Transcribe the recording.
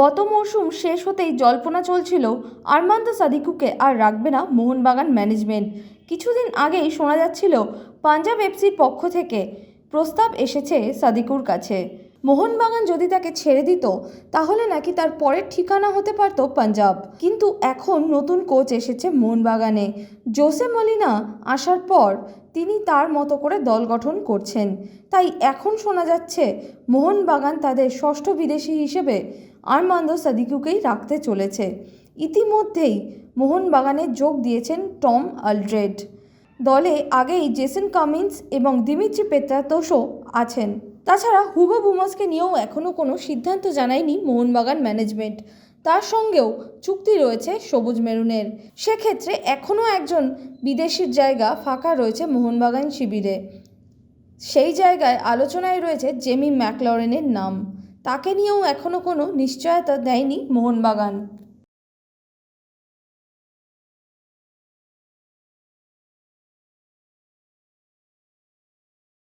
গত মরশুম শেষ হতেই জল্পনা চলছিল আরমান্দ সাদিকুকে আর রাখবে না মোহনবাগান ম্যানেজমেন্ট। কিছুদিন আগেই শোনা যাচ্ছিল পাঞ্জাব এফসির পক্ষ থেকে প্রস্তাব এসেছে সাদিকুর কাছে। মোহনবাগান যদি তাকে ছেড়ে দিত, তাহলে নাকি তার পরের ঠিকানা হতে পারত পাঞ্জাব। কিন্তু এখন নতুন কোচ এসেছে মোহনবাগানে। জোসে মলিনা আসার পর তিনি তার মতো করে দল গঠন করছেন। তাই এখন শোনা যাচ্ছে, মোহনবাগান তাদের ষষ্ঠ বিদেশি হিসেবে আরমান্দো সাদিকুকেই রাখতে চলেছে। ইতিমধ্যেই মোহনবাগানে যোগ দিয়েছেন টম আলড্রেড। দলে আগেই জেসন কামিন্স এবং দিমিত্রি পেত্রাতোষও আছেন। তাছাড়া হুগো বুমাসকে নিয়েও এখনও কোনো সিদ্ধান্ত জানায়নি মোহনবাগান ম্যানেজমেন্ট। তার সঙ্গেও চুক্তি রয়েছে সবুজ মেরুনের। সেক্ষেত্রে এখনও একজন বিদেশির জায়গা ফাঁকা রয়েছে মোহনবাগান শিবিরে। সেই জায়গায় আলোচনায় রয়েছে জেমি ম্যাকলরেনের নাম। তাকে নিয়েও এখনও কোনো নিশ্চয়তা দেয়নি মোহনবাগান।